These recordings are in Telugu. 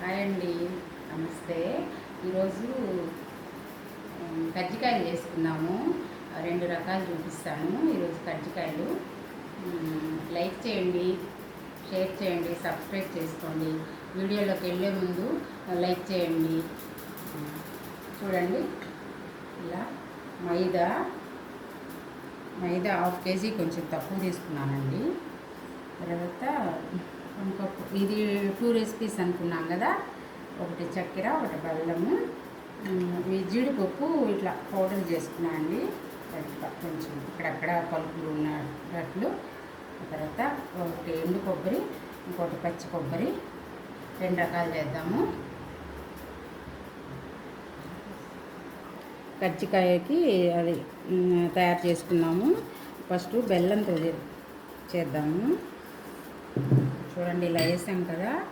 హాయ్ అండి నమస్తే. ఈరోజు కజ్జికాయలు చేసుకున్నాము. రెండు రకాలు చూపిస్తాను. ఈరోజు కజ్జికాయలు. లైక్ చేయండి షేర్ చేయండి సబ్స్క్రైబ్ చేసుకోండి. వీడియోలోకి వెళ్ళే ముందు లైక్ చేయండి. చూడండి. ఇలా మైదా మైదా హాఫ్ కేజీ కొంచెం తక్కువ తీసుకున్నానండి. తర్వాత ఇంకొక ఇది టూ రెసిపీస్ అనుకున్నాం కదా. ఒకటి చక్కెర ఒకటి బెల్లము. ఈ జీడిపప్పు ఇట్లా పౌడర్ చేసుకున్నా అండి. కొంచెం ఇక్కడక్కడ పలుకులు ఉన్నట్లు తర్వాత ఒకటి ఎండు కొబ్బరి ఇంకోటి పచ్చి కొబ్బరి. రెండు రకాలు చేద్దాము. కజ్జికాయకి అది తయారు చేసుకున్నాము. ఫస్ట్ బెల్లంతో చే- చేద్దాము. చూడండి ఇలా వేసాం కదా.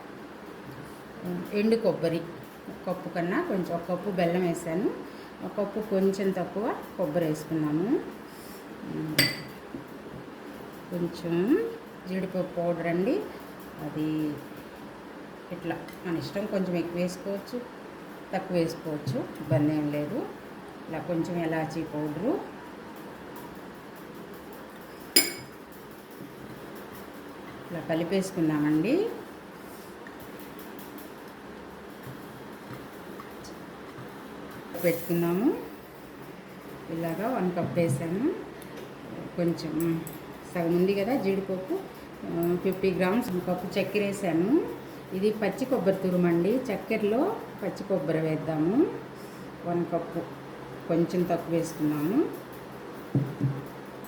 ఎండు కొబ్బరి కప్పు కన్నా కొంచెం ఒక కప్పు బెల్లం వేసాను. ఒక కప్పు కొంచెం తక్కువ కొబ్బరి వేసుకున్నాము. కొంచెం జీడిపప్పు పౌడర్ అండి. అది ఇట్లా మన ఇష్టం కొంచెం ఎక్కువ వేసుకోవచ్చు తక్కువ వేసుకోవచ్చు ఇబ్బంది ఏం లేదు. ఇలా కొంచెం ఎలాచీ పౌడరు ఇలా కలిపేసుకున్నామండి పెట్టుకున్నాము ఇలాగా వన్ కప్ వేసాను కొంచెం సగం ఉంది కదా జీడిపప్పు. ఫిఫ్టీ గ్రామ్స్ కప్పు చక్కెర వేసాను ఇది పచ్చి కొబ్బరి తురుమండి. చక్కెరలో పచ్చి కొబ్బరి వేద్దాము. వన్ కప్పు కొంచెం తక్కువ వేసుకున్నాము.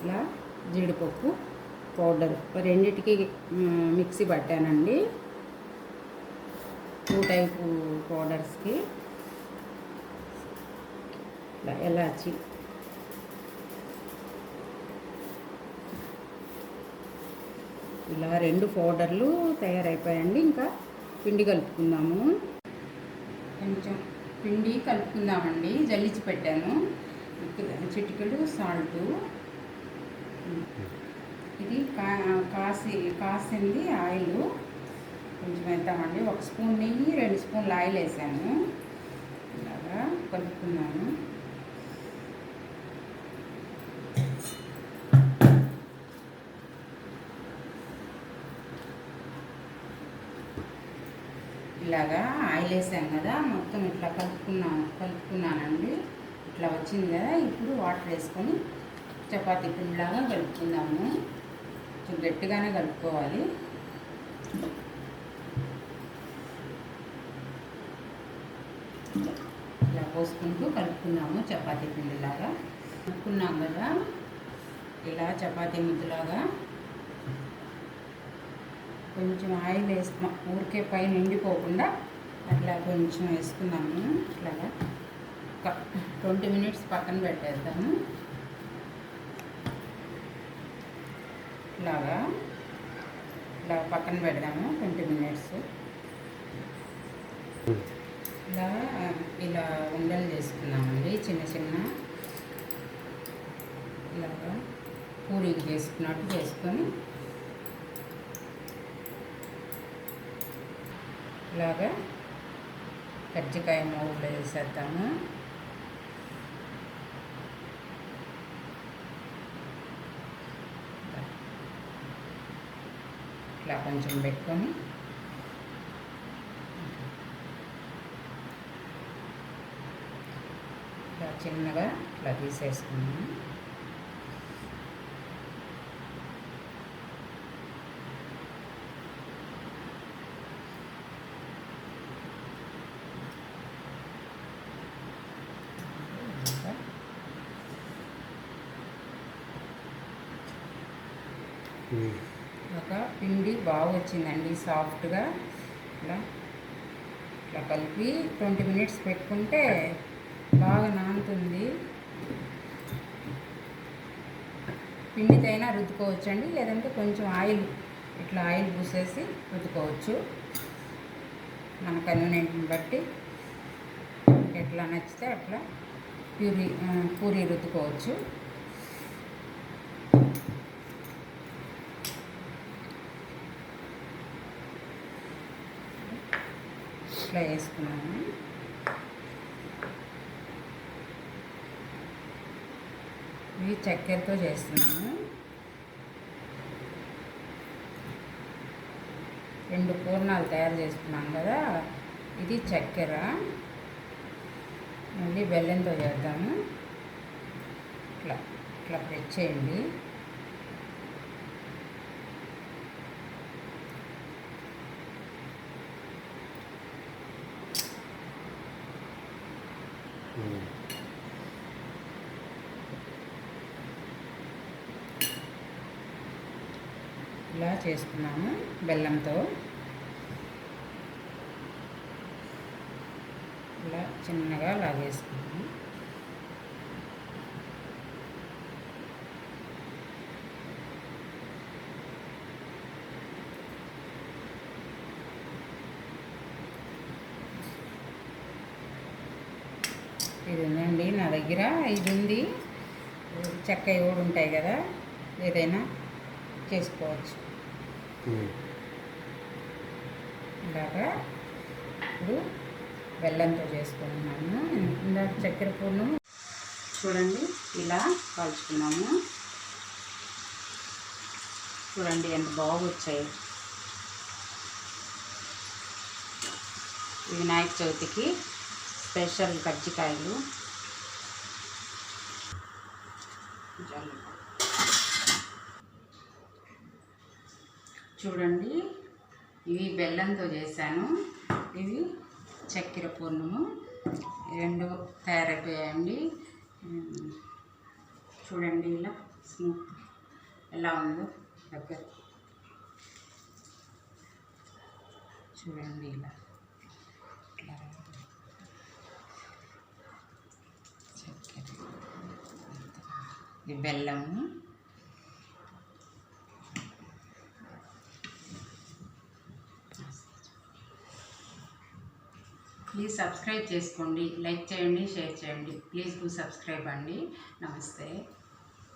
ఇలా జీడిపప్పు. పౌడర్. రెండిటికి మిక్సీ పట్టానండి. టూ టైపు పౌడర్స్కి. ఇలా ఎలాచి. ఇలా రెండు పౌడర్లు తయారైపోయాయండి. ఇంకా పిండి కలుపుకుందాము. కొంచెం పిండి కలుపుకుందామండి. జల్లించి పెట్టాను. చిటికెడు సాల్టు. ఇది కా కాసి కాసింది ఆయిల్. కొంచెం వేద్దామండి. ఒక స్పూన్ నెయ్యి రెండు స్పూన్లు ఆయిల్ వేసాను. ఇలాగా కలుపుకున్నాను. ఇలాగా ఆయిల్ వేసాం కదా మొత్తం ఇట్లా కలుపుకున్నాను కలుపుకున్నానండి. ఇట్లా వచ్చింది కదా ఇప్పుడు వాటర్ వేసుకొని చపాతీ పిండిలాగా కలుపుకుందాము. కొంచెం గట్టిగానే కలుపుకోవాలి. ఇలా పోసుకుంటూ కలుపుకున్నాము చపాతీ పిండిలాగా. కలుపుకున్నాం కదా ఇలా చపాతీ ముద్దలాగా. కొంచెం ఆయిల్ వేసుకున్నాం ఊరికే పైన ఎండిపోకుండా అట్లా కొంచెం వేసుకున్నాము ఇట్లాగా ఒక ట్వంటీ మినిట్స్ పక్కన పెట్టేద్దాము. ఇలాగా ఇలా పక్కన పెడదాము ట్వంటీ మినిట్స్ ఇలా ఇలా ఉండలు చేసుకున్నామండి చిన్న చిన్న. ఇలాగా పూరీలు చేసుకున్నట్టు చేసుకొని. ఇలాగా కజ్జికాయ మూగులో వేసేద్దాము. ఇట్లా కొంచెం పెట్టుకొని ఇట్లా చిన్నగా ఇట్లా తీసేసుకున్నాము ఇంకా ఒక పిండి బాగా వచ్చిందండి సాఫ్ట్గా. ఇలా ఇట్లా కలిపి ట్వంటీ మినిట్స్ పెట్టుకుంటే బాగా నానుతుంది. పిండితైనా రుద్దుకోవచ్చండి లేదంటే కొంచెం ఆయిల్ ఇట్లా ఆయిల్ పూసేసి రుద్దుకోవచ్చు. మన కన్వీనియంట్ని బట్టి ఎట్లా నచ్చితే అట్లా పూరి పూరి రుద్దుకోవచ్చు. లాస్ట్లో వేసుకున్నాము ఇవి చక్కెరతో చేస్తున్నాము రెండు పూర్ణాలు తయారు చేసుకున్నాం కదా ఇది చక్కెర. మళ్ళీ బెల్లంతో చేద్దాము. ఇట్లా ఇట్లా ప్రెస్ చేయండి. ఇలా చేసుకున్నాము బెల్లంతో. ఇలా చిన్నగా లాగేసుకున్నాము. ఇది ఉందండి నా దగ్గర ఇది ఉంది చెక్క కూడా ఉంటాయి కదా ఏదైనా చేసుకోవచ్చు. ఇలాగా ఇప్పుడు బెల్లంతో చేసుకున్నాము. ఇందాక చక్కెర పూర్ణం చూడండి ఇలా కాల్చుకున్నాము. చూడండి ఎంత బాగా వచ్చాయి వినాయక చవితికి స్పెషల్ కజ్జికాయలు. చూడండి ఇవి బెల్లంతో చేశాను. ఇవి చక్కెర పూర్ణము. రెండు తయారైపోయాయండి. చూడండి ఇలా స్మూత్ ఎలా ఉందో దగ్గర. చూడండి ఇలా. ఇది బెల్లము ప్లీజ్ సబ్స్క్రైబ్ చేసుకోండి లైక్ చేయండి షేర్ చేయండి. ప్లీజ్ డూ సబ్స్క్రైబ్ అండి. నమస్తే.